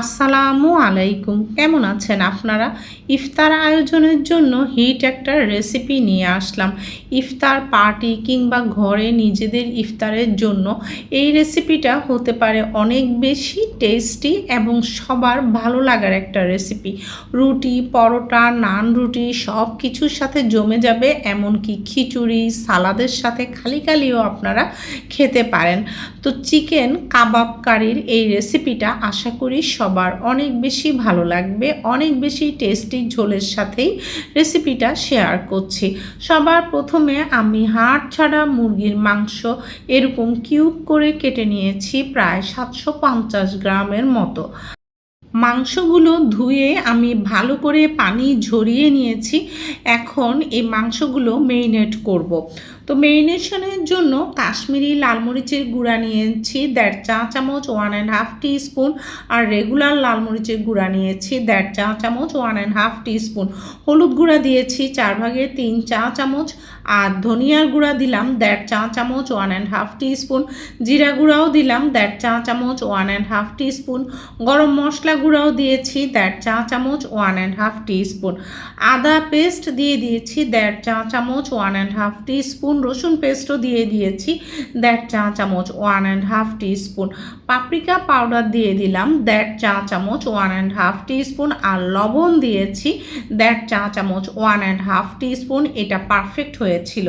আসসালামু আলাইকুম। কেমন আছেন আপনারা? ইফতার আয়োজনের জন্য হিট একটা রেসিপি নিয়ে আসলাম। ইফতার পার্টি কিংবা ঘরে নিজেদের ইফতারের জন্য এই রেসিপিটা হতে পারে অনেক বেশি টেস্টি এবং সবার ভালো লাগার একটা রেসিপি রুটি, পরোটা, নান রুটি সব কিছুর সাথে জমে যাবে, এমনকি খিচুড়ি, সালাদের সাথে খালি খালিও আপনারা খেতে পারেন। তো চিকেন কাবাব কারির এই রেসিপিটা আশা করি সবার অনেক বেশি ভালো লাগবে, অনেক বেশি টেস্টি ঝোলের সাথেই রেসিপিটা শেয়ার করছি সবার প্রথমে আমি হাড় ছাড়া মুরগির মাংস এরকম কিউব করে কেটে নিয়েছি প্রায় সাতশো পঞ্চাশ গ্রামের মতো মাংসগুলো ধুয়ে আমি ভালো করে পানি ঝরিয়ে নিয়েছি, এখন এই মাংসগুলো মেরিনেট করব। তো মেরিনেশনের জন্য কাশ্মীরি লাল মরিচের গুঁড়া নিয়েছি, দেড় চা চামচ one and half teaspoon আর রেগুলার লাল মরিচের গুঁড়া নিয়েছি, দেড় চা চামচ one and half teaspoon হলুদ গুঁড়া দিয়েছি, চার ভাগের তিন চা চামচ, আর ধনিয়ার গুঁড়া দিলাম, দেড় চা চামচ one and half teaspoon জিরা গুঁড়াও দিলাম, দেড় চা চামচ one and half teaspoon গরম মশলা গুঁড়াও দিয়েছি, দেড় চা চামচ one and half teaspoon আদা পেস্ট দিয়ে দিয়েছি, দেড় চা চামচ one and half teaspoon রসুন পেস্টও দিয়ে দিয়েছি। দেড় চা চামচ one and half spoon paprika powder দিয়ে দিলাম। দেড় চা চামচ ওয়ান অ্যান্ড হাফ স্পুন আর লবণ দিয়েছি। দেড় চা চামচ ওয়ান অ্যান্ড হাফ স্পুন এটা পারফেক্ট হয়েছিল।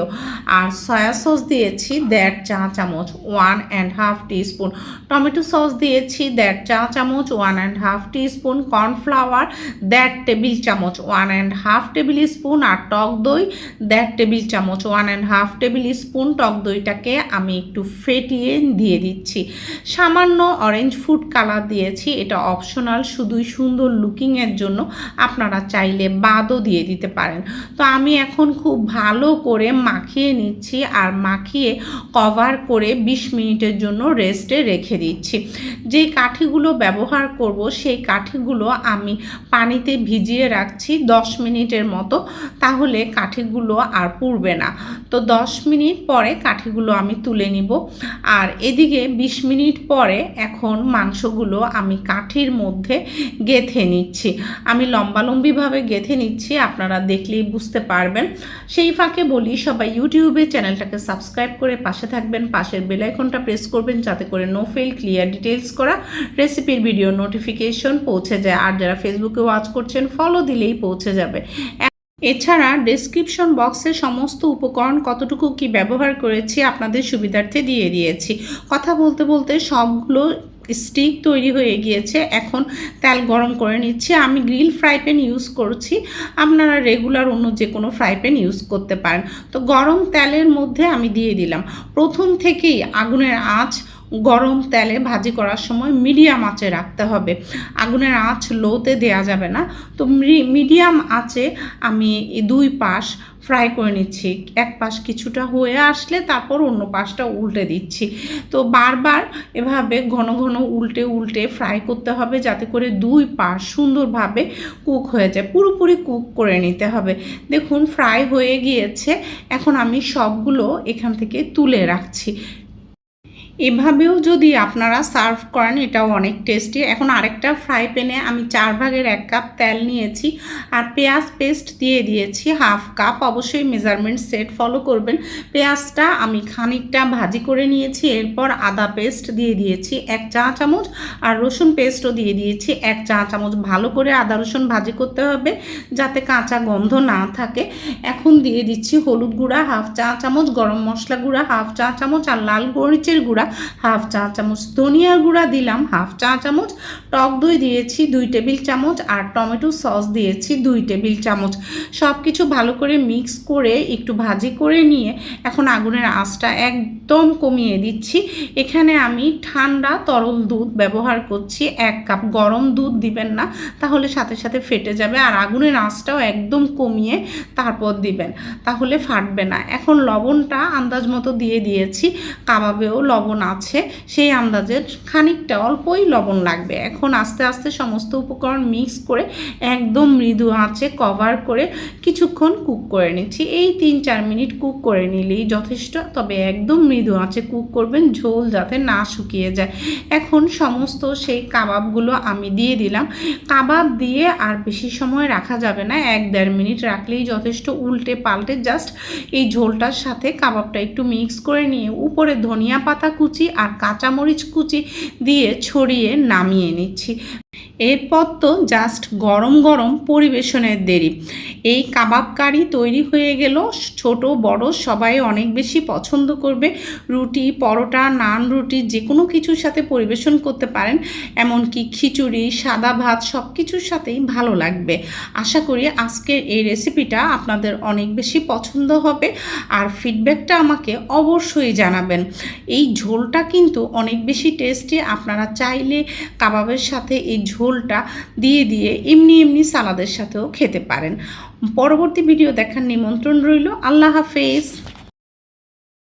আর সয়া সস দিয়েছি, দেড় চা চামচ one and half spoon tomato sauce দিয়েছি, দেড় চা চামচ ওয়ান অ্যান্ড হাফ স্পুন কর্নফ্লাওয়ার দেড় টেবিল চামচ one and half tablespoon আর টক দই, দেড় টেবিল চামচ one and half tablespoon টক দইটাকে আমি একটু ফেটিয়ে দিয়ে দিচ্ছি। সামান্য অরেঞ্জ ফুড কালার দিয়েছি, এটা অপশনাল শুধুই সুন্দর লুকিংয়ের জন্য আপনারা চাইলে বাদও দিয়ে দিতে পারেন। তো আমি এখন খুব ভালো করে মাখিয়ে নিচ্ছি আর মাখিয়ে কভার করে বিশ মিনিটের জন্য রেস্টে রেখে দিচ্ছি। যেই কাঠিগুলো ব্যবহার করব, সেই কাঠিগুলো আমি পানিতে ভিজিয়ে রাখছি দশ মিনিটের মতো, তাহলে কাঠিগুলো আর পুড়বে না। তো দশ মিনিট পরে কাঠিগুলো আমি তুলে নিব। আর এদিকে বিশ মিনিট পরে এখন মাংসগুলো আমি কাঠির মধ্যে গেথে নিচ্ছি। আমি লম্বালম্বিভাবে গেথে নিচ্ছি, আপনারা দেখলেই বুঝতে পারবেন। সেই ফাঁকে বলি, সবাই ইউটিউবে চ্যানেলটাকে সাবস্ক্রাইব করে পাশে থাকবেন, পাশের বেলাইকনটা প্রেস করবেন যাতে করে নো ফেল ক্লিয়ার ডিটেলস করা রেসিপির ভিডিও নোটিফিকেশন পৌঁছে যায়। আর যারা ফেসবুকে ওয়াচ করছেন ফলো দিলেই পৌঁছে যাবে। এছাড়া ডেসক্রিপশন বক্সে সমস্ত উপকরণ কতটুকু কি ব্যবহার করেছি আপনাদের সুবিধার্থে দিয়ে দিয়েছি। কথা বলতে বলতে সবগুলো স্টিক তৈরি হয়ে গিয়েছে। এখন তেল গরম করে নিচ্ছি। আমি গ্রিল ফ্রাই প্যান ইউজ করছি। আপনারা রেগুলার অন্য যে কোনো ফ্রাই প্যান ইউজ করতে পারেন। তো গরম তেলের মধ্যে আমি দিয়ে দিলাম। প্রথম থেকেই আগুনের আঁচ গরম তেলে ভাজি করার সময় মিডিয়াম আঁচে রাখতে হবে। আগুনের আঁচ লোতে দেয়া যাবে না। তো মিডিয়াম আঁচে আমি দুই পাশ ফ্রাই করে নিচ্ছি। এক পাশ কিছুটা হয়ে আসলে তারপর অন্য পাশটা উল্টে দিচ্ছি। তো বারবার এভাবে ঘন ঘন উল্টে উল্টে ফ্রাই করতে হবে যাতে করে দুই পাশ সুন্দরভাবে কুক হয়ে যায়। পুরোপুরি কুক করে নিতে হবে। দেখুন, ফ্রাই হয়ে গিয়েছে। এখন আমি সবগুলো এখান থেকে তুলে রাখছি। এভাবেও যদি আপনারা সার্ভ করেন, এটাও অনেক টেস্টি এখন আরেকটা ফ্রাই প্যানে আমি চার ভাগের এক কাপ তেল নিয়েছি আর পেঁয়াজ পেস্ট দিয়ে দিয়েছি হাফ কাপ অবশ্যই মেজারমেন্ট সেট ফলো করবেন। পেঁয়াজটা আমি খানিকটা ভাজি করে নিয়েছি, এরপর আদা পেস্ট দিয়ে দিয়েছি এক চা চামচ আর রসুন পেস্টও দিয়ে দিয়েছি এক চা চামচ। ভালো করে আদা রসুন ভাজি করতে হবে যাতে কাঁচা গন্ধ না থাকে। এখন দিয়ে দিচ্ছি হলুদ গুঁড়া হাফ চা চামচ, গরম মশলা গুঁড়া হাফ চা চামচ আর লাল মরিচের গুঁড়া। হাফ চা চামচ ধনিয়ার গুঁড়া দিলাম, হাফ চা চামচ, টক দই দিয়েছি দুই টেবিল চামচ, আর টমেটো সস দিয়েছি দুই টেবিল চামচ। সব কিছু ভালো করে মিক্স করে একটু ভাজি করে নিয়ে এখন আগুনের আঁচটা একদম কমিয়ে দিচ্ছি। এখানে আমি ঠান্ডা তরল দুধ ব্যবহার করছি, এক কাপ গরম দুধ দিবেন না, তাহলে সাথে সাথে ফেটে যাবে আর আগুনের আঁচটাও একদম কমিয়ে তারপর দিবেন, তাহলে ফাটবে না। এখন লবণটা আন্দাজ মতো দিয়ে দিয়েছি, কাবাবেও লবণ লবণ আছে, সেই আন্দাজের খানিকটা অল্পই লবণ লাগবে। এখন আস্তে আস্তে সমস্ত উপকরণ মিক্স করে একদম মৃদু আঁচে কভার করে কিছুক্ষণ কুক করে নিচ্ছি। এই তিন চার মিনিট কুক করে নিলেই যথেষ্ট, তবে একদম মৃদু আঁচে কুক করবেন, ঝোল যাতে না শুকিয়ে যায়। এখন সমস্ত সেই কাবাবগুলো আমি দিয়ে দিলাম। কাবাব দিয়ে আর বেশি সময় রাখা যাবে না, এক দেড় মিনিট রাখলেই যথেষ্ট উল্টে পাল্টে জাস্ট এই ঝোলটার সাথে কাবাবটা একটু মিক্স করে নিয়ে, উপরে ধনিয়া পাতা কুচি আর কাঁচামরিচ কুচি দিয়ে ছড়িয়ে নামিয়ে নিচ্ছি। এরপর তো জাস্ট গরম গরম পরিবেশনের দেরি। এই কাবাব কারি তৈরি হয়ে গেল। ছোট, বড়, সবাই অনেক বেশি পছন্দ করবে। রুটি, পরোটা, নান রুটি যে কোনো কিছুর সাথে পরিবেশন করতে পারেন। এমনকি খিচুড়ি, সাদা ভাত সব কিছুর সাথেই ভালো লাগবে। আশা করি আজকের এই রেসিপিটা আপনাদের অনেক বেশি পছন্দ হবে। আর ফিডব্যাকটা আমাকে অবশ্যই জানাবেন। এই ঝোলটা কিন্তু অনেক বেশি টেস্টি আপনারা চাইলে কাবাবের সাথে এই ঝোলটা দিয়ে দিয়ে এমনি এমনি সালাদের সাথেও খেতে পারেন। পরবর্তী ভিডিও দেখার নিমন্ত্রণ রইল। আল্লাহ হাফেজ।